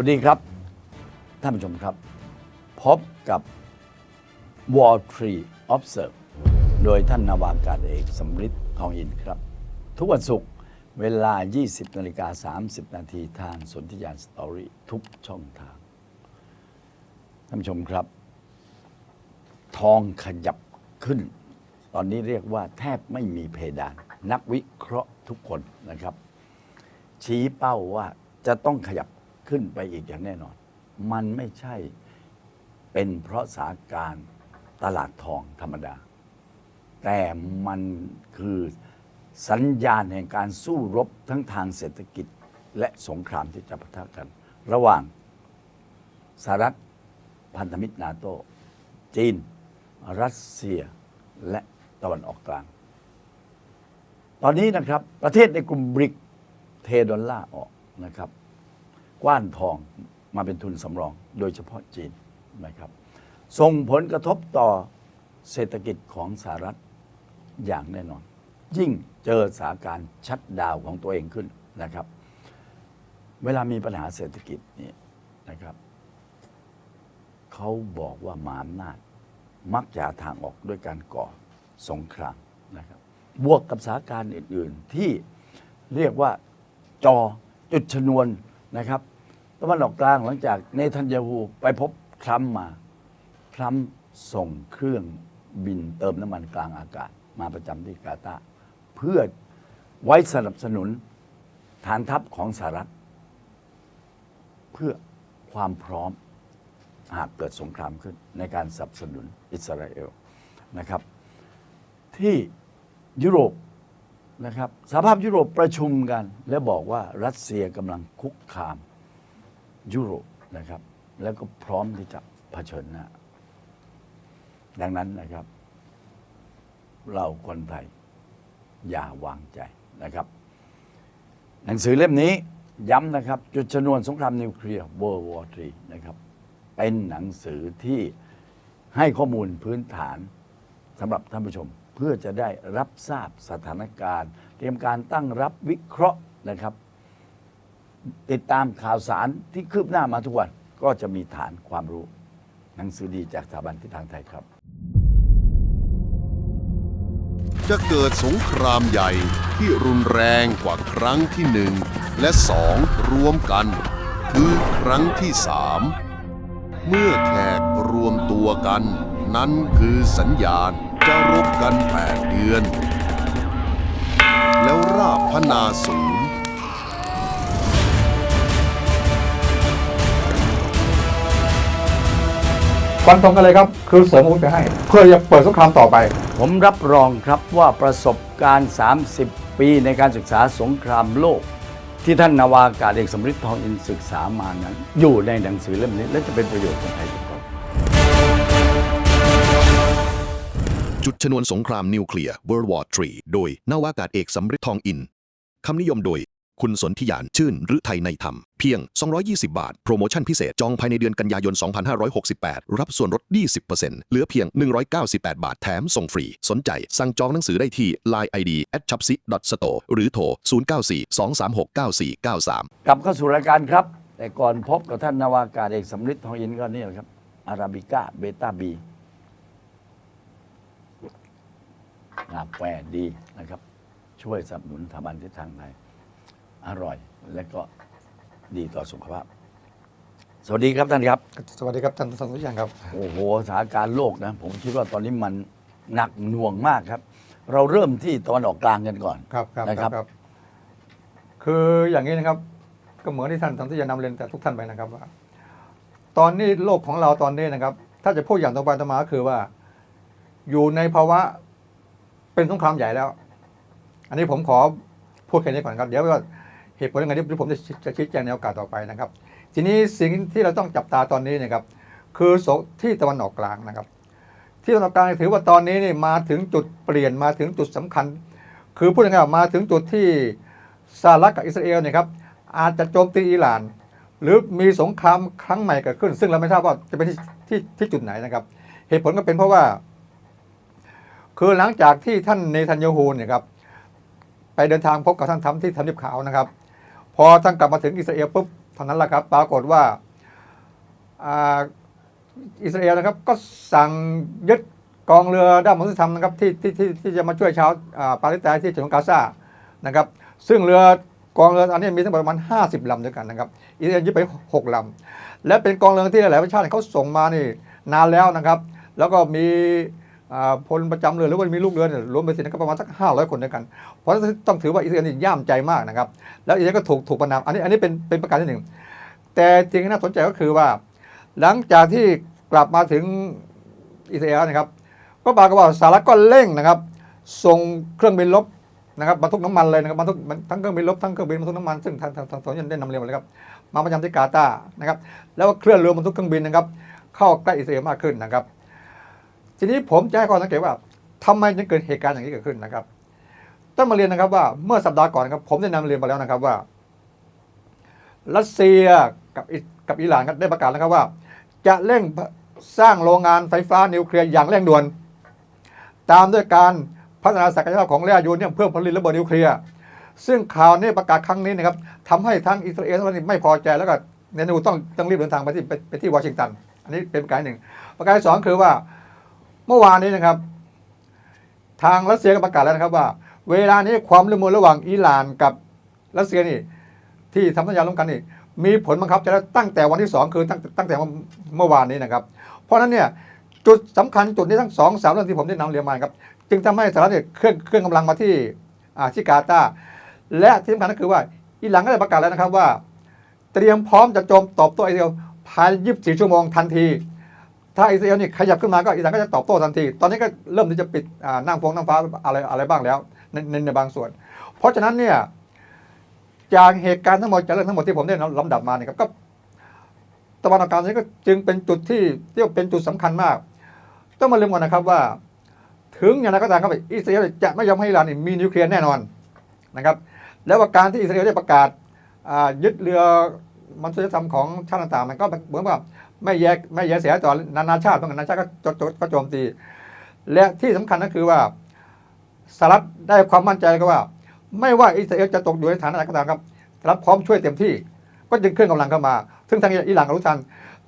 วัสดีครับ ท่านผู้ชมครับ พบกับ War Tree Observe โดยท่านนาวากาศเอกสำริดทองอินครับ ทุกวันศุกร์เวลา 20นาฬิกา30 นาทีทางสนธิยานสตอรี่ทุกช่องทาง ท่านผู้ชมครับ ทองขยับขึ้น ตอนนี้เรียกว่าแทบไม่มีเพดาน นักวิเคราะห์ทุกคนนะครับ ชี้เป้าว่าจะต้องขยับ ขึ้นไปอีกอย่างแน่นอน มันไม่ใช่เป็นเพราะสาการตลาดทองธรรมดา แต่มันคือสัญญาณแห่งการสู้รบทั้งทางเศรษฐกิจและสงครามที่จะปะทะกัน ระหว่างสหรัฐพันธมิตรนาโต จีน รัสเซียและตะวันออกกลาง ตอนนี้นะครับ ประเทศในกลุ่มบริกเทดอลลาร์ออกนะครับ กว้านทองมาเป็นทุนสำรอง โดยเฉพาะจีนนะครับส่งผลกระทบต่อเศรษฐกิจของสหรัฐอย่างแน่นอน ยิ่งเจอสถานการณ์ชัดดาวของตัวเองขึ้นนะครับ เวลามีปัญหาเศรษฐกิจนี่นะครับเขาบอกว่าหมาอำนาจมักจะทางออกด้วยการก่อสงครามนะครับ บวกกับสถานการณ์อื่น ๆ ที่เรียกว่าจอจุดชนวน นะครับตะวันออกกลางหลังจากเนทันยาฮูไปพบทรัมป์มา ทรัมป์ส่งเครื่องบินเติมน้ำมันกลางอากาศ มาประจำที่กาตาร์เพื่อไว้สนับสนุนฐานทัพของสหรัฐ เพื่อความพร้อมหากเกิดสงครามขึ้นในการสนับสนุนอิสราเอลนะครับ ที่ยุโรป นะครับสหภาพยุโรปประชุมกัน และบอกว่ารัสเซียกำลังคุกคามยุโรปนะครับ แล้วก็พร้อมที่จะเผชิญหน้าดังนั้นนะครับ เราคนไทยอย่าวางใจนะครับ หนังสือเล่มนี้ย้ำนะครับ จุดชนวนสงครามนิวเคลียร์ World War III นะครับ เป็นหนังสือที่ให้ข้อมูลพื้นฐาน สำหรับท่านผู้ชมเพื่อจะได้รับทราบสถานการณ์ เตรียมการตั้งรับวิเคราะห์นะครับ ติดตามข่าวสารที่คืบหน้ามาทุกวันก็จะมีฐานความรู้ หนังสือดีจากสถาบันทิศทางไทยครับ จะเกิดสงครามใหญ่ที่รุนแรงกว่าครั้งที่หนึ่งและสองรวมกัน คือครั้งที่สามเมื่อแขกรวมตัวกัน นั้นคือสัญญาณจะรบกันแปดเดือน แล้วราบพนาศูนย์ฟันธงกันเลยครับ คือเสริมอาวุธไปให้ เพื่อจะเปิดสงครามต่อไป ผมรับรองครับว่าประสบการณ์ 30 ปีในการศึกษาสงครามโลก ที่ท่านนาวากาศเอกสมฤทธิ์ทองอินศึกษามานั้น อยู่ในหนังสือเล่มนี้และจะเป็นประโยชน์กับไทยทุกคน จุดชนวนสงครามนิวเคลียร์ World War III โดยนาวากาศเอกสำริดทองอิน คำนิยมโดย คุณสนธิยานชื่นหรือไทยในธรรม เพียง 220 บาท โปรโมชั่นพิเศษ จองภายในเดือนกันยายน 2568 รับส่วนลด 20%เหลือเพียง 198 บาทแถมส่งฟรี สนใจ สั่งจองหนังสือได้ที่ Line ID at c h a p s i store หรือโทร 0942369493 กลับเข้าสู่รายการครับ แต่ก่อนพบกับท่านนาวากาศเอกสำริดทองอินก็นี่แหละครับอาราบิก้าเบต้าบี กาแฟดีนะครับ ช่วยสนับสนุนสถาบันทิศทางไทยอร่อยและก็ดีต่อสุขภาพ สวัสดีครับท่านครับ สวัสดีครับท่านท่านทุกอย่างครับ โอ้โหสถานการณ์โลกนะ ผมคิดว่าตอนนี้มันหนักหน่วงมากครับ เราเริ่มที่ตะวันออกกลางกันก่อน ครับครับนะครับครับ คืออย่างนี้นะครับ ก็เหมือนที่ท่านท่านที่จะนำเรียนแต่ทุกท่านไปนะครับว่าตอนนี้โลกของเราตอนนี้นะครับ ถ้าจะพูดอย่างตรงไปตรงมาก็คือว่า อยู่ในภาวะ เป็นสงครามใหญ่แล้ว อันนี้ผมขอพูดแค่นี้ก่อนครับ เดี๋ยวว่าเหตุผลยังไงที่ผมจะจะชี้แจงในโอกาสต่อไปนะครับ ทีนี้สิ่งที่เราต้องจับตาตอนนี้นะครับ คือโซที่ตะวันออกกลางนะครับ ที่ตะวันออกกลางถือว่าตอนนี้นี่มาถึงจุดเปลี่ยนมาถึงจุดสำคัญ คือพูดง่ายๆว่ามาถึงจุดที่สหรัฐกับอิสราเอลเนี่ยครับอาจจะโจมตีอิหร่าน หรือมีสงครามครั้งใหม่เกิดขึ้น ซึ่งเราไม่ทราบว่าจะเป็นที่ที่ที่จุดไหนนะครับ เหตุผลก็เป็นเพราะว่า คือหลังจากที่ท่านเนทันยาฮูเนี่ยครับไปเดินทางพบกับท่านทัมที่ทำเนียบขาวนะครับ พอท่านกลับมาถึงอิสราเอลปุ๊บเท่านั้นแหละครับ ปรากฏว่าอิสราเอลนะครับก็สั่งยึดกองเรือด้านมนุษยธรรมนะครับที่ที่ที่ที่จะมาช่วยชาวปาเลสไตน์ที่ฉนวนกาซานะครับ ซึ่งเรือกองเรืออันนี้มีทั้งหมดประมาณ 50ลำด้วยกันนะครับอิสราเอลยึดไป 6ลำและเป็นกองเรือที่หลายๆประเทศเขาส่งมานี่นานแล้วนะครับ แล้วก็มี พลประจำเรือหรือว่ามีลูกเรือเนี่ยรวมไปสินะครับประมาณสัก500 คนด้วยกัน เพราะฉะนั้นต้องถือว่าอิสราเอลนี่ย่ามใจมากนะครับ แล้วอิสราเอลก็ถูกถูกประนามอันนี้อันนี้เป็นเป็นประการที่หนึ่งแต่สิ่งที่น่าสนใจก็คือว่า หลังจากที่กลับมาถึงอิสราเอลนะครับ ก็ปรากฏว่าสหรัฐก็เร่งนะครับ ส่งเครื่องบินรบนะครับบรรทุกน้ำมันเลยนะครับบรรทุกทั้งเครื่องบินรบทั้งเครื่องบินบรรทุกน้ำมันซึ่งทางทางทางสองยันได้นำเรียนมาแล้วครับมาประจำที่กาตาร์นะครับแล้วก็เคลื่อนเรือบรรทุกเครื่องบินนะครับ เข้าใกล้อิสราเอลมากขึ้นนะครับ ทีนี้ผมจะให้ข้อสังเกตว่าทำไมจึงเกิดเหตุการณ์อย่างนี้เกิดขึ้นนะครับ ต้องมาเรียนนะครับว่าเมื่อสัปดาห์ก่อนครับผมได้นำเรียนมาแล้วนะครับว่า รัสเซียกับอิกับอิหร่านได้ประกาศแล้วครับว่า จะเร่งสร้างโรงงานไฟฟ้านิวเคลียร์อย่างเร่งด่วน ตามด้วยการพัฒนาศักยภาพของแร่ยูเนียมเพื่อผลิตระเบิดนิวเคลียร์ซึ่งข่าวนี้ประกาศครั้งนี้นะครับทำให้ทั้งอิสราเอลทั้งนี้ไม่พอใจแล้วก็เนนูต้องต้องรีบเดินทางไปที่ไปไปที่วอชิงตัน อันนี้เป็นประการหนึ่ง ประการที่สองคือว่า เมื่อวานนี้นะครับ ทางรัสเซียก็ประกาศแล้วนะครับว่า เวลานี้ความร่วมมือระหว่างอิหร่านกับรัสเซียนี่ ที่ทำสัญญาร่วมกันนี่มีผลบังคับใช้แล้วตั้งแต่วันที่ 2 คือตั้งตั้งแต่เมื่อวานนี้นะครับ เพราะฉะนั้นเนี่ยจุดสำคัญจุดนี้ทั้งสองสามเรื่องที่ผมได้นำเรียนมาครับ จึงทำให้สหรัฐเนี่ยเคลื่อนเคลื่อนกำลังมาที่อ่าที่กาตาและที่สำคัญก็คือว่าอิหร่านก็ได้ประกาศแล้วนะครับว่า เตรียมพร้อมจะโจมตอบโต้อิสราเอลภายใน 24 ชั่วโมงทันที ถ้าอิสราเอลนี่ขยับขึ้นมาก็อิหร่านก็จะตอบโต้ทันที ตอนนี้ก็เริ่มที่จะปิดนั่งฟงนั่งฟ้าอะไรอะไรบ้างแล้วในในในบางส่วน เพราะฉะนั้นเนี่ยจากเหตุการณ์ทั้งหมดจากเรื่องทั้งหมดที่ผมได้ลำดับมาเนี่ยครับก็ตะวันออกกลางนี้ก็จึงเป็นจุดที่เรียกว่าเป็นจุดสำคัญมาก ต้องมาลืมก่อนนะครับว่า ถึงอย่างไรก็ตามครับอิสราเอลจะไม่ยอมให้อิหร่านนี่มีนิวเคลียร์แน่นอนนะครับ แล้วว่าการที่อิสราเอลได้ประกาศยึดเรือมันุษยธรรมของชาติต่างๆมันก็เหมือนกับ ไม่แยกไม่แยแสต่อนานาชาติเพราะนานาชาติก็จดก็โจมตี และที่สำคัญก็คือว่าสหรัฐได้ความมั่นใจก็ว่า ไม่ว่าอิสราเอลจะตกอยู่ในฐานะไหนก็ตามครับสหรัฐพร้อมช่วยเต็มที่ ก็จึงเคลื่อนกำลังเข้ามา ซึ่งทางอิหร่านรู้ทัน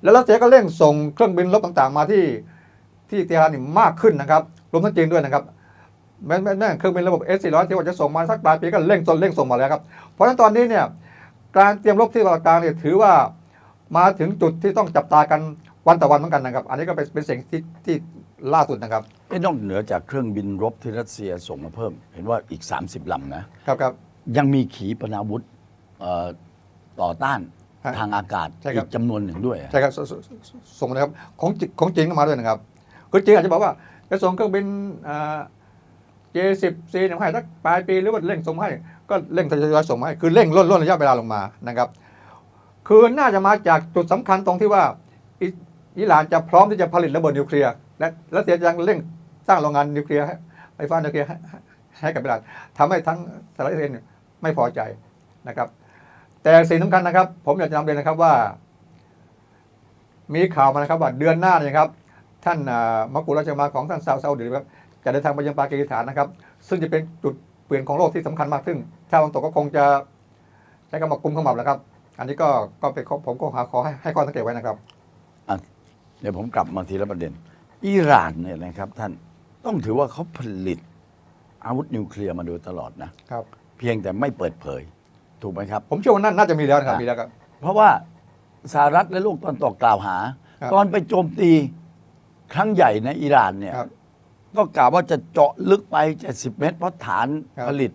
แล้วรัสเซียก็เร่งส่งเครื่องบินรบต่างๆ มาที่ที่เตหะรานนี่มากขึ้นนะครับรวมทั้งจีนด้วยนะครับแม้แม้เครื่องบินระบบ S400 ที่ว่าจะส่งมาสักปลายปีก็เร่งส่งเร่งส่งมาแล้วครับเพราะฉะนั้นตอนนี้เนี่ยการเตรียมรบที่ตะวันออกกลางเนี่ยถือว่า มาถึงจุดที่ต้องจับตากันวันต่อวันเหมือนกันนะครับ อันนี้ก็เป็นเป็นสิ่งที่ที่ล่าสุดนะครับไอ้นอกเหนือจากเครื่องบินรบที่รัสเซียส่งมาเพิ่ม เห็นว่าอีก 30ลำนะครับครับยังมีขีปนาวุธเอ่อต่อต้านฮะทางอากาศใช่ครัอีบกจำนวนหนึ่งด้วยใช่ครับสสสส่งมานะครับของจีของจีนก็มาด้วยนะครับคือจีนอาจจะบอกว่าจะส่งเครื่องบินเจสิบซีเนี่ยมาให้สักปลายปีหรือว่าเร่งส่งมาให้ก็เร่งทยอยส่งมาให้คือเร่งล่นล่นระยะเวลาลงมานะครับ คือน่าจะมาจากจุดสำคัญตรงที่ว่าอิอิหร่านจะพร้อมที่จะผลิตระเบิดนิวเคลียร์และรัสเซียจะยังเร่งสร้างโรงงานนิวเคลียร์ไฟฟ้านิวเคลียร์ให้กับอิหร่านทำให้ทั้งสหรัฐอิสราเอลเนี่ยไม่พอใจนะครับ แต่สิ่งสำคัญนะครับ ผมอยากจะนำเรียนนะครับว่า มีข่าวมานะครับว่าเดือนหน้าเนี่ยครับ ท่านมักกุราชมาของท่านซาอุซาอุดีครับจะเดินทางไปยังปากีสถานนะครับ ซึ่งจะเป็นจุดเปลี่ยนของโลกที่สำคัญมากซึ่งชาวตะวันตกก็คงจะใช้คำว่ากุมขมับแล้วครับ อันนี้ก็ก็เป็นข้อผมก็หาขอให้ให้ข้อสังเกตไว้นะครับเดี๋ยวผมกลับมาทีละประเด็น อิหร่านเนี่ยนะครับท่านต้องถือว่าเขาผลิตอาวุธนิวเคลียร์มาโดยตลอดนะ ครับ เพียงแต่ไม่เปิดเผย ถูกไหมครับ ผมเชื่อว่านั่นน่าจะมีแล้วนะครับอะมีแล้วครับ เพราะว่าสหรัฐและโลกตะวันตกกล่าวหา ครับตอนไปโจมตีครั้งใหญ่ในอิหร่านเนี่ย ครับก็กล่าวว่าจะเจาะลึกไป 70 เมตรเพราะฐานครับ ผลิต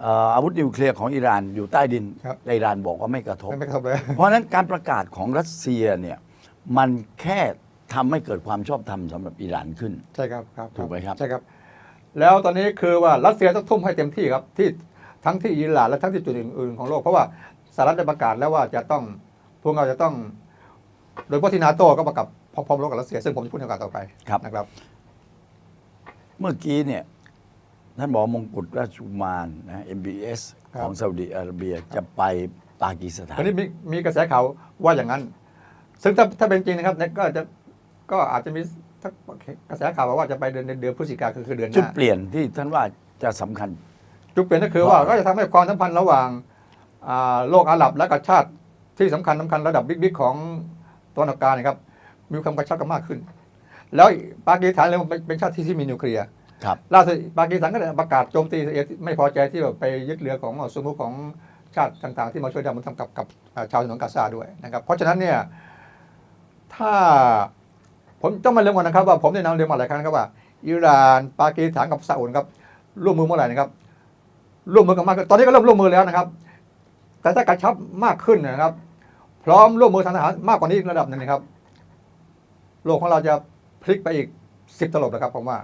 เอ่ออาวุธนิวเคลียร์ของอิหร่านอยู่ใต้ดินครับ แต่อิหร่านบอกว่าไม่กระทบไม่ไม่ครับเลย เพราะฉะนั้นการประกาศของรัสเซียเนี่ยมันแค่ทำให้เกิดความชอบธรรมสำหรับอิหร่านขึ้น ใช่ครับครับถูกไหมครับ ใช่ครับ แล้วตอนนี้คือว่ารัสเซียต้องทุ่มให้เต็มที่ครับที่ทั้งที่อิหร่านและทั้งที่จุดอื่นๆของโลกเพราะว่าสหรัฐได้ประกาศแล้วว่าจะต้องพวกเราจะต้อง โดยเฉพาะที่นาโต้ก็ประกาศพร้อมๆรบกับรัสเซียซึ่งผมจะพูดในโอกาสต่อไปครับ นะครับ เมื่อกี้เนี่ย ท่านบอกมงกุฎราชกุมารนะ MBS ครับ ของซาอุดิอาระเบียจะไปปากีสถาตอนนนี้มีมีกระแสข่าวว่าอย่างนั้น ซึ่งถ้าถ้าเป็นจริงนะครับเนี่ยก็จะก็อาจจะมีถ้ากระแสข่าวว่าจะไปเดือนเดือนพฤศจิกาคือคือเดือนหจุดน้าเปลี่ยนที่ท่านว่าจะสำคัญ จุดเปลี่ยนก็คือว่าก็จะทำให้ความสัมพันธ์ระหว่างอ่าโลกอาหรับและกับชาติที่สำคัญสำคัญระดับบิ๊กๆของตะวันออกกลางนะครับ มีความกระชับกันมากขึ้น แล้วปากีสถานเลยเป็นเป็นชาติที่มีนิวเคลียร์ ครับล่าสุดปากีสถานก็ได้ประกาศโจมตีอิสราเอลไม่พอใจที่แบบไปยึดเรือของสมุของชาติต่างๆ ที่มาช่วยดำมันทำกับกับชาวฉนนกาซาด้วยนะครับ เพราะฉะนั้นเนี่ยถ้าผมต้องมาเรียนก่อนนะครับว่าผมได้นำเรียนมาหลายครั้งครับว่าอิหร่านปากีสถานกับซาอุดครับร่วมมือเมื่อไหร่นะครับร่วมมือกันมากตอนนี้ก็เริ่มร่วมมือแล้วนะครับ แต่ถ้ากระชับมากขึ้นนะครับ พร้อมร่วมมือทางทหารมากกว่านี้อีกระดับหนึ่งนะครับ โลกของเราจะพลิกไปอีกสิบตลบนะครับผมว่า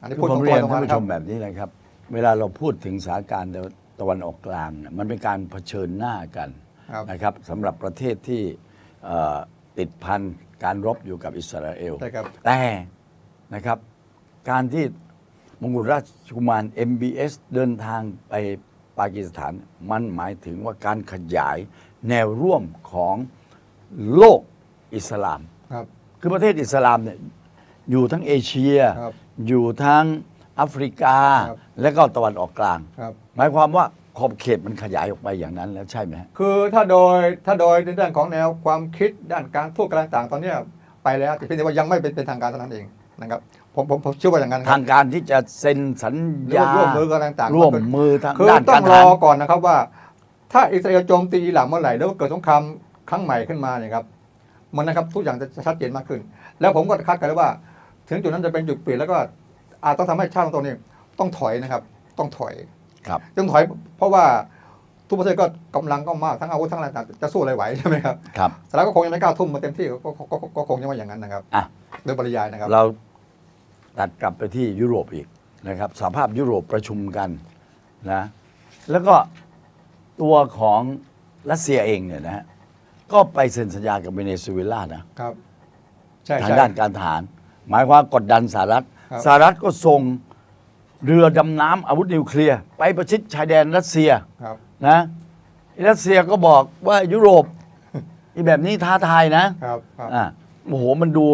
อันนี้คือพูดผตรมงเรียนๆตรงท่านๆผู้นะคชรับมแบบนี้นะครับ เวลาเราพูดถึงสถานการณ์ตะวันออกกลางเนี่ยมันเป็นการเผชิญหน้ากันครับ นะครับสำหรับประเทศที่เอ่อติดพันการรบอยู่กับอิสราเอล ใช่ครับ แต่นะครับการที่มงกุฎราชกุมาร MBS เดินทางไปปากีสถาน มันหมายถึงว่าการขยายแนวร่วมของโลกอิสลาม ครับ คือประเทศอิสลามเนี่ยอยู่ทั้งเอเชีย ครับ อยู่ทั้งแอฟริกาครับและก็ตะวันออกกลาง ครับ หมายความว่าขอบเขตมันขยายออกไปอย่างนั้นแล้วใช่ไหมฮะคือถ้าโดยถ้าโดยในด้านของแนวความคิดด้านการพูดกันต่างๆตอนเนี้ยไปแล้วแต่เพียงแต่ว่ายังไม่เป็นเป็นทางการเท่านั้นเองนะครับผมผมผมเชื่อว่าอย่างนั้นครัทางการที่จะเซ็นสัญญาร่วมมือกันต่างๆร่วมมือทางคือด้านต้กาองรทรอหาร ก่อนนะครับว่า ถ้าอิสราเอลโจมตีอิหร่านเมื่อไหร่แล้วเกิดสงครามครั้งใหม่ขึ้นมาเนี่ยครับมันนะครับทุกอย่างจะชัดเจนมากขึ้น แล้วผมก็คาดการณ์ว่า ถึงจุดนั้นจะเป็นจุดเปลี่ยนแล้วก็อาจต้องทำให้ชาติของตัวนี้ต้องถอยนะครับ ต้องถอยครับต้องถอย เพราะว่าทุกประเทศก็กำลังก็มากทั้งอาวุธทั้งอะไรต่างจะสู้อะไรไหวใช่ไหมครับครับสหรัฐก็คงยังไม่กล้าทุ่มมาเต็มที่ก็ก็ก็ก็ก็คงจะว่าอย่างนั้นนะครับอะโดยปริยายนะครับ เราตัดกลับไปที่ยุโรปอีกนะครับสหภาพยุโรปประชุมกันนะแล้วก็ตัวของรัสเซียเองเนี่ยนะฮะก็ไปเซ็นสัญญากับเวเนซุเอลานะครับ ใช่ทางใช่ด้านการทหาร หมายความกดดันสหรัฐครับ สหรัฐก็ส่งเรือดำน้ำอาวุธนิวเคลียร์ไปประชิดชายแดนรัสเซียครับ นะรัสเซียก็บอกว่ายุโรปอีแบบนี้ท้าทายนะครับครับ อ่าโอ้โหมันดู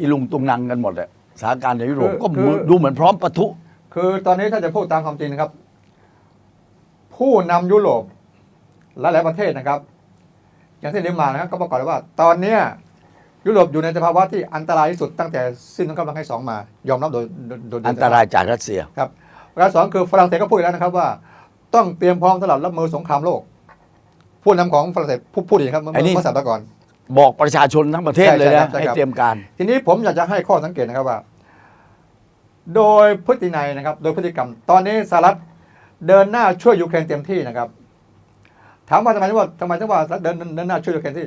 อีลุงตุงนังกันหมดเลยสถานการณ์ในยุโรปคือก็คือ ดูเหมือนพร้อมปะทุ คือตอนนี้ถ้าจะพูดตามความจริงนะครับ ผู้นำยุโรปหลายๆประเทศนะครับ อย่างที่เรียนมานะครับก็ประกอบเลยว่า ตอนเนี้ย ยุโรปอยู่ในสภาวะที่อันตรายที่สุดตั้งแต่สิ้นสงครามโลกครั้งที่สองมา ยอมรับโดยโดยโดยอันตรายจากรัสเซียครับประการสองคือฝรั่งเศสก็พูดแล้วนะครับว่า ต้องเตรียมพร้อมสำหรับรับมือสงครามโลกผู้นำของฝรั่งเศสพูดพูดอย่างนี้ครับเมื่อไอ้นี่เมื่อสัปดาห์ก่อนบอกประชาชนทั้งประเทศใช่เลยใช่ครันะบใช่ให้ครับเตรียมการ ทีนี้ผมอยากจะให้ข้อสังเกตนะครับว่า โดยพฤตินัยนะครับ โดยพฤติกรรม ตอนนี้สหรัฐเดินหน้าช่วยยูเครนเต็มที่นะครับ ถามว่าทำไมถึงว่าทำไมถึงว่าสหรัฐเดินเดินหน้าช่วยยูเครนที่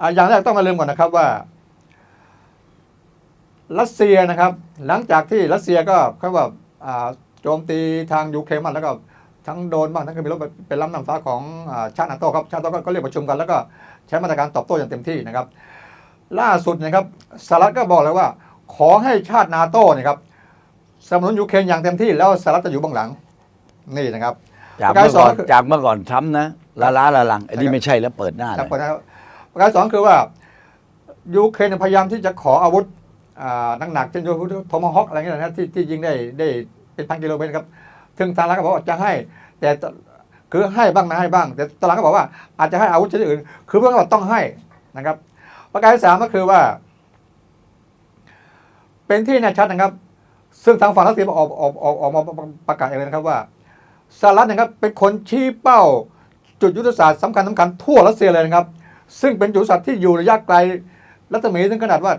อ่าอย่างแรกต้องมาลืมก่อนนะครับว่า รัสเซียนะครับ หลังจากที่รัสเซียก็เขาว่าอ่าโจมตีทางยูเครนมาแล้วก็ทั้งโดนบ้างทั้งเครื่องบินรบเป็นล้ำนำฟ้าของอ่าชาตินาโต้ครับชาตินาโต้ก็เรียกประชุมกันแล้วก็ใช้มาตรการตอบโต้อย่างเต็มที่นะครับ ล่าสุดนะครับสหรัฐก็บอกเลยว่า ขอให้ชาตินาโต้นะครับสนับสนุนยูเครนอย่างเต็มที่แล้วสหรัฐจะอยู่เบื้องหลังนี่นะครับจากประการเมื่อสอก่งอนก็คือจากเมื่อก่อนทรัมป์นะละล้าละลังอันนี้ใช่ครับไม่ใช่แล้วเปิดหน้าเลครับยนะครับ ประการสองคือว่ายูเครนพยายามที่จะขออาวุธหนักๆเช่นยูโทมฮอคอะไรเงี้ยนะที่ที่ยิงได้ได้เป็นพันกิโลเมตรครับถึงทางรัฐก็บอกว่าจะให้ แต่คือให้บ้างนะให้บ้าง แต่ตอนหลังก็บอกว่าอาจจะให้อาวุธชนิดอื่น คือเพื่อนก็บอกต้องให้นะครับ ประการที่สามก็คือว่า เป็นที่แน่ชัดนะครับ ซึ่งทางฝั่งรัสเซียออกออกออกออกมาประกาศเองเลยนะครับว่าสหรัฐนะครับเป็นคนชี้เป้าจุดยุทธศาสตร์สำคัญสำคัญทั่วรัสเซียเลยนะครับ ซึ่งเป็นจุดยุทธศาสตร์ที่อยู่ระยะไกลรัศมีถึงขนาดว่า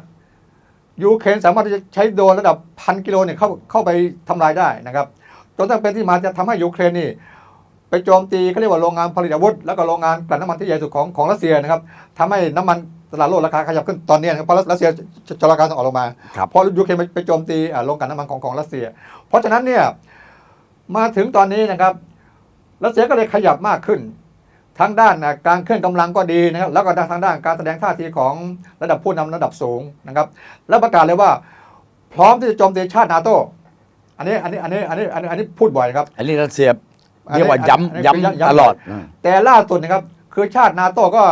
ยูเครนสามารถที่จะใช้โดรนระดับพันกิโลเนี่ยเข้าเข้าไปทำลายได้นะครับจนตั้งเป็นที่มาจะทำให้ยูเครนนี่ไปโจมตีเขาเรียกว่าโรงงานผลิตอาวุธ แล้วก็โรงงานกลั่นน้ำมันที่ใหญ่สุดของของรัสเซียนะครับทำให้น้ำมันตลาดโลกราคาขยับขึ้นตอนนี้นะครับเพราะรัสเซียจะจะราคาส่งออกลงมาครับเพราะยูเครนไปไปโจมตีอ่าโรงกลั่นน้ำมันของของรัสเซีย เพราะฉะนั้นเนี่ยมาถึงตอนนี้นะครับรัสเซียก็เลยขยับมากขึ้น ทั้งด้านอะการเคลื่อนกำลังก็ดีนะครับแล้วก็ทางด้านการแสดงท่าทีของระดับผู้นำระดับสูงนะครับแล้วประกาศเลยว่า พร้อมที่จะโจมตีชาตินาโตอันนี้อันนี้อันนี้อันนี้อันนี้อันนี้พูดบ่อยนะครับ อันนี้รัสเซียอันนี้เรียกว่าอันนี้ย้ำคือย้ำย้ำตลอดอืมแต่ล่าสุดนะครับ คือชาตินาโต้ก็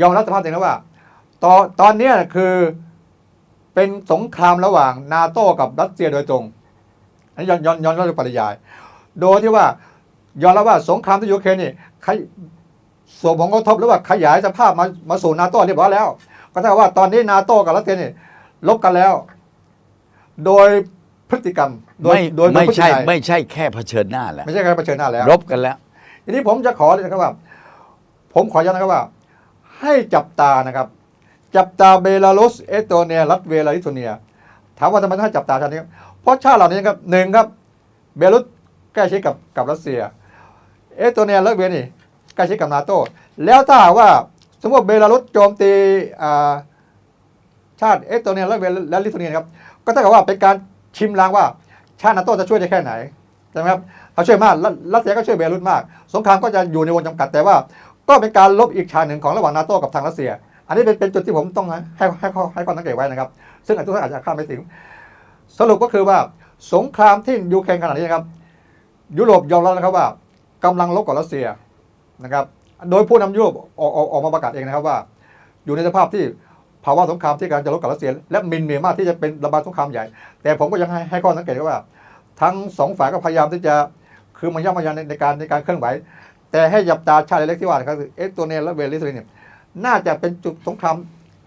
ยอมรับสภาพตัวเองแล้วว่าตอนตอนเนี้ยคือเป็นสงครามระหว่างนาโต้กับรัสเซียโดยตรงอันนี้ย้อนย้อนย้อนรับโดยปริยาย โดยที่ว่า ยอมรับว่าสงครามที่ยูเครนนี่ใครส่วนผลกระทบหรือว่าขยายสภาพมามาสู่นาโต้เรียบร้อยแล้ว ก็เท่ากับว่าตอนนี้นาโต้กับรัสเซียนี่ลบกันแล้ว โดยพฤติกรรม โดยไม่โดยไม่พฤติใช่นัยไม่ใช่แค่เผชิญหน้าแล้วไม่ใช่การเผชิญหน้าแล้วรบกันแล้ว ทีนี้ผมจะขอเลยนะครับว่า ผมขอย้ำนะครับว่า ให้จับตานะครับ จับตาเบลารุสเอสโตเนียรัสเวียลิทัวเนียถามว่าทำไมต้องให้จับตาชาตินี้ครับเพราะชาติเหล่านี้ครับหนึ่งครับ เบลารุสใกล้ชิดกับกับรัสเซีย เอสโตเนียรัสเวียนี่ใกล้ชิดกับนาโตแล้วถ้าว่าสมมติเบลารุสโจมตีชาติเอสโตเนียรัสเวียและลิทัวเนียครับก็เท่ากับว่าเป็นการชิมล้างว่า ชาตินาโตจะช่วยได้แค่ไหนใช่ไหมครับเขาช่วยมากรัสเซียก็ช่วยเบลารุสมาก สงครามก็จะอยู่ในวงจำกัดแต่ว่า ก็เป็นการลบอีกชาติหนึ่งของระหว่างนาโตกับทางรัสเซีย อันนี้เป็นเป็นจุดที่ผมต้องให้ให้ข้อให้ความสังเกตไว้นะครับ ซึ่งทุกท่านอาจจะคาดไม่ถึง สรุปก็คือว่าสงครามที่ยูเครนขณะนี้นะครับ ยุโรปยอมรับนะครับว่า กำลังลบกับรัสเซียนะครับโดยผู้นำยุโรปออกออกออกมาประกาศเองนะครับว่า อยู่ในสภาพที่ภาวะสงครามที่กำลังจะลบกับรัสเซีย และมินเมียมากที่จะเป็นระบาดสงครามใหญ่ แต่ผมก็ยังให้ให้ข้อสังเกตว่า ทั้งสองฝ่ายก็พยายามที่จะคือมันย่ำมันยันในในการในการเคลื่อนไหว แต่ให้ยับตาชาติเล็กที่ว่านะครับคือเอสโตเนียและเวลิสเนียน่าจะเป็นจุดสงคราม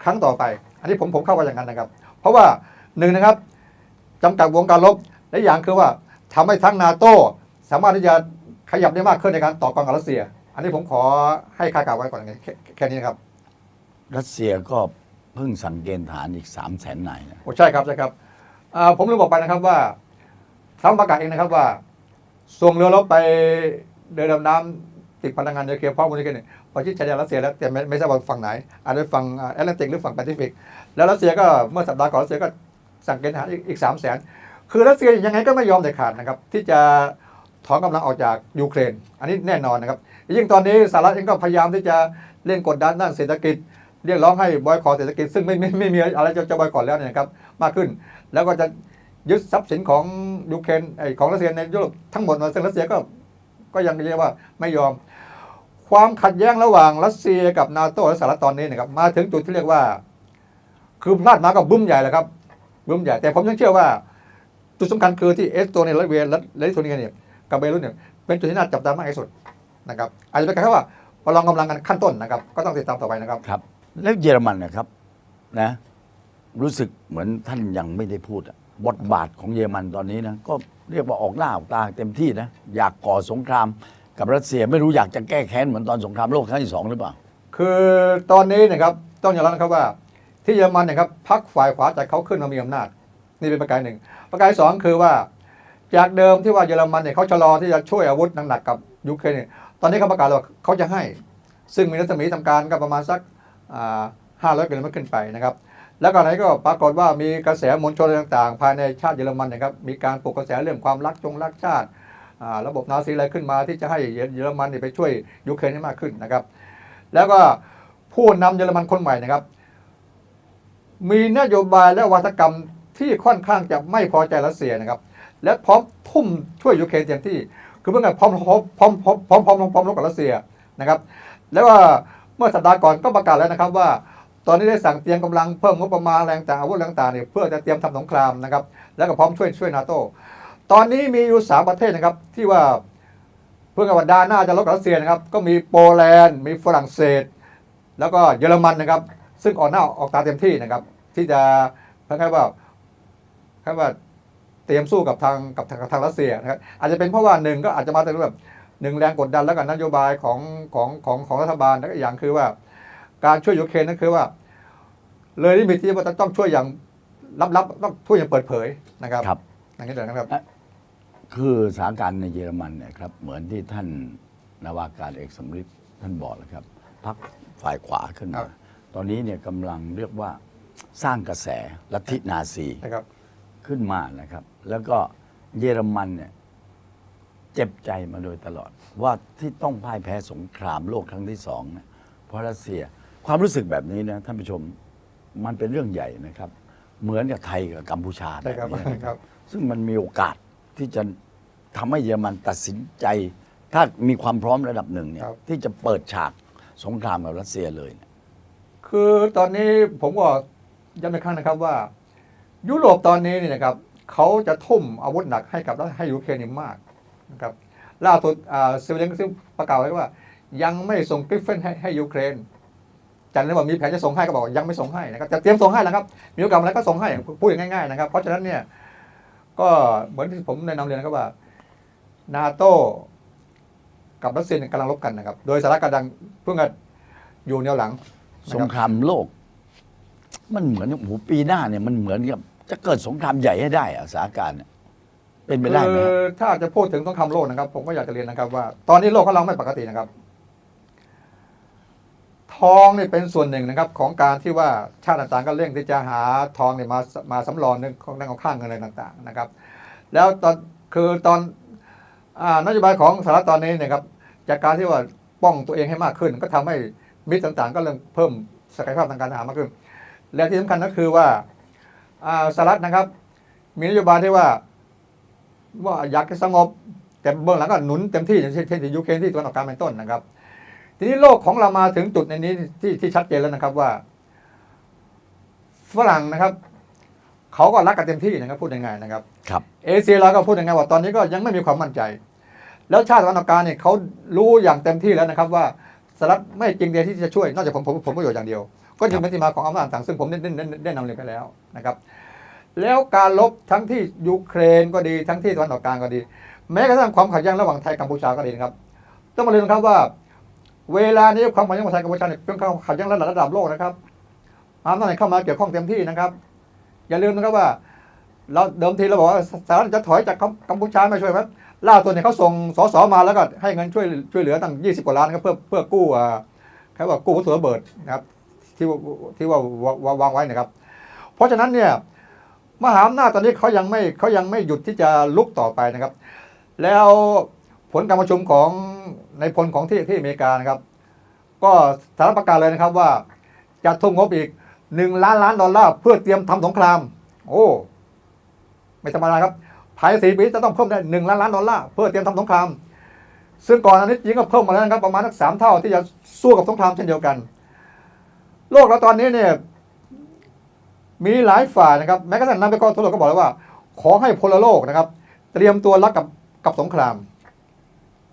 ครั้งต่อไป อันนี้ผมผมเข้าใจอย่างนั้นนะครับ เพราะว่าหนึ่งนะครับจำกัดวงการลบและอย่างคือว่าทำให้ทั้งนาโตสามารถที่จะ ขยับได้มากขึ้นในการต่อกรกับรัสเซีย อันนี้ผมขอให้คาดการณ์ไว้ก่อนแค่แค่นี้นะครับ รัสเซียก็เพิ่งสั่งเกณฑ์ฐานอีก3 0 0แสนนายนะโอ้ใช่ครับใช่ครับอ่าผมลืมบอกไปนะครับว่าทรัมป์ประกาศเองนะครับว่าส่งเรือรบไปเดินดำน้ำติดพลังงานนิวเคลียร์พร้อมกันนี้กันเนี่ยไปที่ชายแดนรัสเซียแล้วแต่ไม่ไม่ทราบว่าฝั่งไหนอาจจะฝั่งอ่าแอตแลนติกหรือฝั่งแปซิฟิก แล้วรัสเซียก็เมื่อสัปดาห์ก่อนรัสเซียก็สั่งเกณฑ์ทหารอีกอีกสามแสนคือรัสเซียยังไงก็ไม่ยอมเด็ดขาดนะครับ ที่จะ ถอนกำลังออกจากยูเครน อันนี้แน่นอนนะครับ ยิ่งตอนนี้สหรัฐเองก็พยายามที่จะเล่นกดดันด้านเศรษฐกิจ เรียกร้องให้บอยคอรเศรษฐกิจ ซึ่งไม่ไม่ไม่มีอะไรจะจะบอยคอรแล้วเนี่ยนะครับมากขึ้น แล้วก็จะยึดทรัพย์สินของยูเครนของรัสเซียในยุโรปทั้งหมดมาซึ่งรัสเซียก็ก็ยังเรียกว่าไม่ยอม ความขัดแย้งระหว่างรัสเซียกับนาโตและสหรัฐตอนนี้นะครับมาถึงจุดที่เรียกว่า คือพลาดมาก็บุ้มใหญ่แหละครับบุ้มใหญ่แต่ผมยังเชื่อว่าจุดสำคัญคือที่เอสโตเนียและเวียและและลิทัวเนียเนี่ย กับเบลารุสเนี่ยเป็นจุดที่น่าจับตามากที่สุดนะครับอาจจะเป็นแค่ว่าประลองกำลังกันขั้นต้นนะครับ ก็ต้องติดตามต่อไปนะครับครับ แล้วเยอรมันนะครับนะรู้สึกเหมือนท่านยังไม่ได้พูดอะบทบาทของเยอรมันตอนนี้นะก็เรียกว่าออกหน้าออกตาเต็มที่นะอยากก่อสงครามกับรัสเซียไม่รู้อยากจะแก้แค้นเหมือนตอนสงครามโลกครั้งที่สองหรือเปล่า คือตอนนี้นะครับต้องยอมรับนะครับว่า ที่เยอรมันเนะครับพรรคฝ่ายขวาจากเขาขึ้นมามีอำนาจ นี่เป็นประการหนึ่ง ประการที่สองคือว่า จากเดิมที่ว่าเยอรมันเนี่ยเขาชะลอที่จะช่วยอาวุธหนักๆกับยูเครนเนี่ยตอนนี้เขาประกาศแล้วว่าเขาจะให้ ซึ่งมีรัศมีทำการก็ประมาณสักห้าร้อยกิโลเมตรขึ้นไปนะครับ แล้วก็ไหนก็ปรากฏว่ามีกระแสมวลชนต่างๆ ภายในชาติเยอรมันนะครับมีการปลุกกระแสเรื่องความรักจงรักชาติระบบนาซีอะไรขึ้นมาที่จะให้เยอรมันเนี่ยไปช่วยยูเครนให้มากขึ้นนะครับ แล้วก็ผู้นำเยอรมันคนใหม่นะครับ มีนโยบายและวัฒกรรมที่ค่อนข้างจะไม่พอใจรัสเซียนะครับ และพร้อมทุ่มช่วยยูเครนเต็มที่ คือเพื่อพร้อมพร้อมพร้อมพร้อมพร้อมพร้อมพร้อมรบกับรัสเซียนะครับ แล้วว่าเมื่อสัปดาห์ก่อนก็ประกาศแล้วนะครับว่า ตอนนี้ได้สั่งเตรียมกำลังเพิ่มงบประมาณแรงต่างอาวุธแรงต่างเนี่ยเพื่อจะเตรียมทำสงครามนะครับ แล้วก็พร้อมช่วยช่วยนาโตตอนนี้มีอยู่สามประเทศนะครับที่ว่าเพื่อกับว่าดาหน้าจะลบรัสเซียนะครับ ก็มีโปแลนด์มีฝรั่งเศส แล้วก็เยอรมันนะครับ ซึ่งออกหน้าออกตาเต็มที่นะครับ ที่จะคล้ายๆว่าคล้ายๆว่า เตรียมสู้กับทางกับทางกับทางรัสเซียนะครับอาจจะเป็นเพราะว่าหนึ่งก็อาจจะมาจากเรื่องแบบหนึ่งแรงกดดันแล้วกันนโยบายของของของของรัฐบาลแล้วก็อีกอย่างคือว่า การช่วยยูเครนนั่นคือว่า เลยที่มีที่ว่าต้องช่วยอย่างลับๆต้องช่วยอย่างเปิดเผยนะครับครับอย่างนี้เดี๋ยวนะครับ คือสถานการณ์ในเยอรมันเนี่ยครับเหมือนที่ท่านนาวากาศเอกสมฤทธิ์ท่านบอกแล้วครับพักฝ่ายขวาขึ้นครัมาบตอนนี้เนี่ยกำลังเรียกว่าสร้างกระแสลัทธินาซีนะครับ ขึ้นมานะครับ แล้วก็เยอรมันเนี่ยเจ็บใจมาโดยตลอด ว่าที่ต้องพ่ายแพ้สงครามโลกครั้งที่สองเนี่ยเพราะรัสเซียความรู้สึกแบบนี้นะท่านผู้ชมมันเป็นเรื่องใหญ่นะครับ เหมือนกับไทยกับกัมพูชาใช่ครับแบบนี้นะคครัรับ บ ซึ่งมันมีโอกาสที่จะทำให้เยอรมันตัดสินใจ ถ้ามีความพร้อมระดับหนึ่งเนี่ยครับ ที่จะเปิดฉากสงครามกับรัสเซียเลยเนี่ย คือตอนนี้ผมก็ย้ำอีกครั้งนะครับว่า ยุโรปตอนนี้เนี่ยนะครับเขาจะทุ่มอาวุธหนักให้กับให้ยูเครนมากนะครับล่าสุดอ่าเซเลนซึ่งประกาศไว้ว่า ยังไม่ส่งกริฟเฟนให้ให้ยูเครนจันเลยว่ามีแผนจะส่งให้ก็บอกว่ายังไม่ส่งให้นะครับจะเตรียมส่งให้แล้วครับมีโอกาสอะไรก็ส่งให้พูดอย่างง่ายๆนะครับ เพราะฉะนั้นเนี่ยก็เหมือนที่ผมแนะนำเรียนนะครับว่านาโต้กับรัสเซียกำลังรบกันนะครับ โดยสหรัฐกำลังเพิ่งจะอยู่แนวหลัง สงครามโลก มันเหมือนโอ้โหปีหน้าเนี่ยมันเหมือนกับ จะเกิดสงครามใหญ่ให้ได้อะสถานการณ์เนี่ยเป็นไปได้ไหมคือถ้าจะพูดถึงต้องคำโลกนะครับ ผมก็อยากจะเรียนนะครับ ว่า ตอนนี้โลกของเราไม่ปกตินะครับ ทองเนี่ยเป็นส่วนหนึ่งนะครับ ของการที่ว่าชาติต่างๆก็เร่งที่จะหาทองเนี่ยมามาสำรองเรื่องของเรื่องของข้างเงินอะไรต่าง ๆ นะครับ แล้วตอนคือตอนอานโยบายของสหรัฐตอนนี้เนะครับ จากการที่ว่าป้องตัวเองให้มากขึ้น ก็ทำให้มิตรต่างๆ ก็เริ่มเพิ่มศักยภาพทางการทหารมากขึ้น และที่สำคัญก็คือว่า สหรัฐนะครับ มีนโยบายที่ว่า ว่าอยากจะสงบ แต่เบื้องหลังก็หนุนเต็มที่อย่างเช่นเช่นที่ยูเครนที่ตะวันออกกลางเป็นต้นนะครับ ทีนี้โลกของเรามาถึงจุดในนี้ที่ที่ชัดเจนแล้วนะครับว่าฝรั่งนะครับเขาก็รักกันเต็มที่นะครับพูดง่ายๆนะครับครับเอเชียเราก็พูดง่ายๆว่าตอนนี้ก็ยังไม่มีความมั่นใจ แล้วชาติตะวันออกกลางเนี่ยเขารู้อย่างเต็มที่แล้วนะครับ ว่าสหรัฐไม่จริงใจที่จะช่วยนอกจากผมผมผมประโยชน์อย่างเดียว ก็จึงเป็นที่มาของอำนาจต่างซึ่งผมได้ได้ได้นำเรียนไปแล้วนะครับแล้วการลบทั้งที่ยูเครนก็ดีทั้งที่ตะวันออกกลางก็ดี แม้กระทั่งความขัดแย้งระหว่างไทยกัมพูชาก็ดีนะครับ ต้องมาเรียนะครับว่า เวลานี้ความขัดแย้งระหว่างไทยกัมพูชาเนี่ยเป็นความขัดแย้งระดับระดับโลกนะครับอำนาจเข้ามาเกี่ยวข้องเต็มที่นะครับ อย่าลืมนะครับว่า เราเดิมทีเราบอกว่าสหรัฐจะถอยจากกัมพูชามาช่วยไหมล่าสุดเนี่ยเขาส่งสสมาแล้วก็ให้เงินช่วยช่วยเหลือตั้ง 20 กว่าล้านครับเพื่อเพื่อกู้อ่าเขาว่ากู้วัตถุระเบิดนะครับ ที่ว่าที่ว่าวาวางไว้นะครับ เพราะฉะนั้นเนี่ยมหาอำนาจตอนนี้เขายังไม่เขายังไม่หยุดที่จะลุกต่อไปนะครับ แล้วผลการประชุมของในพลของที่ที่อเมริกานะครับ ก็สารประกาศเลยนะครับว่าจะทุ่มงบอีกหนึ่งล้านล้านดอลลาร์เพื่อเตรียมทำสงคราม โอ้ ไม่ธรรมดาครับภายในสี่ปีจะต้องเพิ่มได้หนึ่งล้านล้านดอลลาร์เพื่อเตรียมทำสงคราม ซึ่งก่อนอันนี้จริงก็เพิ่มมาแล้วนะครับประมาณสักสามเท่าที่จะสู้กับสงครามเช่นเดียวกัน โลกเราตอนนี้เนี่ยมีหลายฝ่ายนะครับแม้กระทั่งนักวิเคราะห์ทั่วโลกก็บอกแล้วว่า ขอให้พลโลกนะครับ เตรียมตัวรับกับกับสงคราม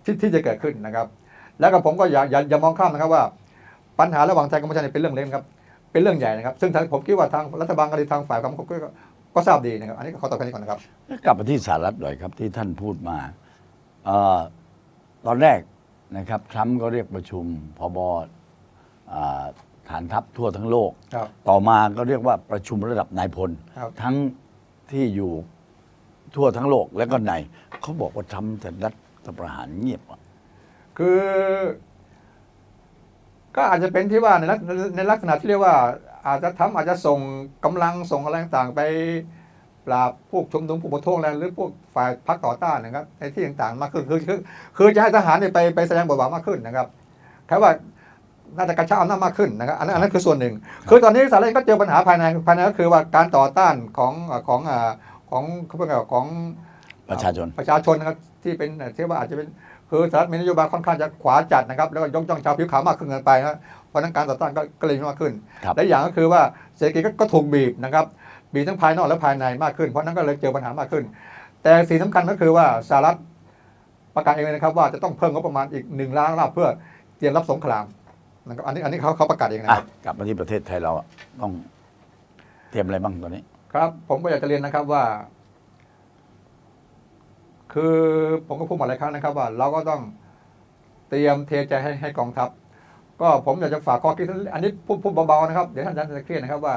ที่ที่จะเกิดขึ้นนะครับ แล้วก็ผมก็อย่าอย่าอย่ามองข้ามนะครับว่า ปัญหาระหว่างไทยกัมพูชาเนี่ยเป็นเรื่องเล็กครับ เป็นเรื่องใหญ่นะครับ ซึ่งทางผมคิดว่าทางรัฐบาลกับทางฝ่ายความก็ก็ทราบดีนะครับ อันนี้ขอตอบแค่นี้ก่อนนะครับ กลับมาที่สหรัฐหน่อยครับที่ท่านพูดมาออตอนแรกนะครับทรัมป์ก็เรียกประชุมพบอ ฐานทัพทั่วทั้งโลก ครับ ต่อมาก็เรียกว่าประชุมระดับนายพล ครับ ทั้งที่อยู่ทั่วทั้งโลกและก็ในเขาบอกว่าทำแต่รัฐประหารเงียบอะคือ ก็อาจจะเป็นที่ว่าในลักในลักษณะที่เรียกว่า อาจจะทำอาจจะส่งกำลังส่งอะไรต่างๆไปปราบพวกชุมนุมผู้ประท้วงอะไรหรือพวกฝ่ายพรรคต่อต้านนะครับในที่ต่างๆมากขึ้นคือคือคือจะให้ทหารเนี่ยไปไปแสดงบทบาทมากขึ้นนะครับแค่ว่า น่าจะกระชับอำนาจมากขึ้นนะครับอันนั้นอันนั้นคือส่วนหนึ่ง คือตอนนี้สหรัฐเองก็เจอปัญหาภายในภายในก็คือว่าการต่อต้านของของอ่าของเขาเรียกว่าของประชาชนประชาชนนะครับที่เป็นที่ว่าอาจจะเป็นคือสหรัฐมีนโยบายค่อนข้างจะขวาจัดนะครับแล้วก็ยกจ้องชาวผิวขาวมากขึ้นเกินไปนะเพราะฉะนั้นการต่อต้านก็ก็เลยมีมากขึ้นครับและอย่างก็คือว่าเศรษฐกิจก็ก็ถูกบีบนะครับบีบทั้งภายนอกและภายในมากขึ้น เพราะฉะนั้นก็เลยเจอปัญหามากขึ้น แต่สิ่งสำคัญก็คือว่าสหรัฐประกาศเองเลยนะครับว่าจะต้องเพิ่มงบประมาณอีกหนึ่งล้านล้านเพื่อเตรียมรับสงคราม นะครับอันนี้อันนี้เขาเขาประกาศเองนะอะครับ กลับมาที่ประเทศไทยเราอะต้องเตรียมอะไรบ้างตอนนี้ ครับ ผมก็อยากจะเรียนนะครับว่า คือผมก็พูดมาหลายครั้งนะครับ ว่าเราก็ต้องเตรียมเทใจให้ให้กองทัพ ก็ผมอยากจะฝากข้อคิดอันนี้พูดพูดเบาๆนะครับ เดี๋ยวท่านจะเครียดนะครับว่า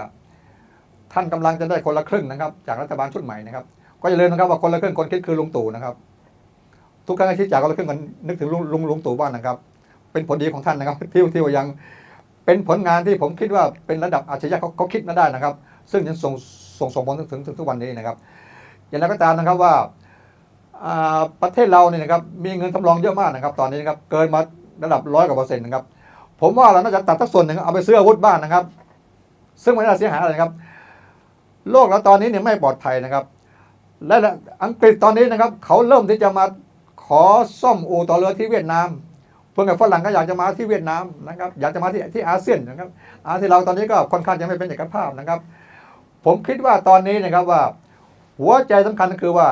ท่านกำลังจะได้คนละครึ่งนะครับ จากรัฐบาลชุดใหม่นะครับ ก็อย่าลืมนะครับว่าคนละครึ่งคนคิดคือลุงตู่นะครับ ทุกครั้งที่จากคนละครึ่งกันนึกถึงลุงลุงลุงตู่บ้างนะครับ เป็นผลดีของท่านนะครับที่ที่ว่ายังเป็นผลงานที่ผมคิดว่าเป็นระดับอาชญะเขาเขาคิดมาได้นะครับ ซึ่งยังส่งส่งส่งผลถึงถึงทุกวันนี้นะครับอย่างไรก็ตามนะครับว่าประเทศเราเนี่ยนะครับมีเงินสำรองเยอะมากนะครับ ตอนนี้นะครับเกินมาระดับร้อยกว่าเปอร์เซ็นต์นะครับผมว่าเราน่าจะตัดสักส่วนหนึ่งเอาไปซื้ออาวุธบ้านนะครับ ซึ่งไม่น่าเสียหายอะไรนะครับ โลกเราตอนนี้เนี่ยไม่ปลอดภัยนะครับ และอังกฤษตอนนี้นะครับ เขาเริ่มที่จะมาขอซ่อมอู่ต่อเรือที่เวียดนาม เพื่อนกับฝรั่งก็อยากจะมาที่เวียดนามนะครับ อยากจะมาที่ที่อาเซียนนะครับ อาที่เราตอนนี้ก็ค่อนข้างจะไม่เป็นเอกภาพนะครับ ผมคิดว่าตอนนี้นะครับว่า หัวใจสำคัญก็คือว่า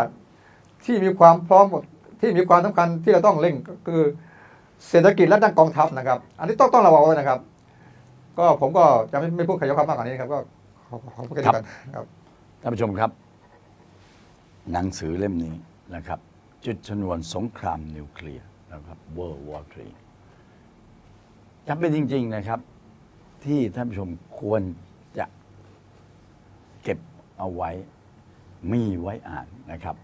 ที่มีความพร้อมที่มีความสำคัญที่เราต้องเร่งก็คือเศรษฐกิจและด้านกองทัพนะครับ อันนี้ต้องต้องระวังไว้นะครับ ก็ผมก็จะไม่ไม่พูดขยายความมากกว่านี้ครับ ก็ขอขอพูดแค่นี้กันครับท่านผู้ชมครับ หนังสือเล่มนี้นะครับ จุดชนวนสงครามนิวเคลียร์ นะครับ World War III จำเป็นจริง ๆนะครับ ที่ท่านผู้ชมควรจะเก็บเอาไว้ มีไว้อ่านนะครับ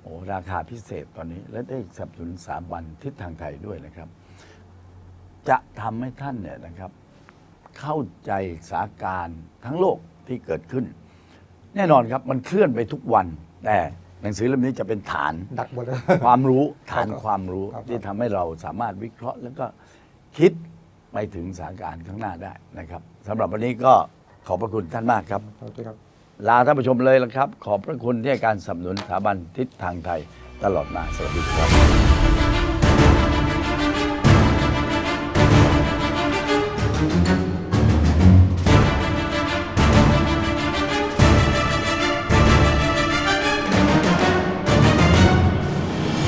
โอ้ราคาพิเศษตอนนี้ และได้สนับสนุนสาบันทิศทางไทยด้วยนะครับ จะทำให้ท่านเนี่ยนะครับ เข้าใจสถานการณ์ทั้งโลกที่เกิดขึ้น แน่นอนครับมันเคลื่อนไปทุกวันแต่ หนังสือเล่มนี้จะเป็นฐานดักหมดเลย ความรู้ครับฐานความรู้ครับ ที่ทำให้เราสามารถวิเคราะห์ แล้วก็คิดไปถึงสถานการณ์ข้างหน้าได้นะครับสำหรับวันนี้ก็ขอบพระคุณท่านมากครับ โอเคครับ ลาท่านผู้ชมเลยละครับ ขอบพระคุณที่ให้การสนับสนุนสถาบันทิศทางไทยตลอดมา สวัสดีครับ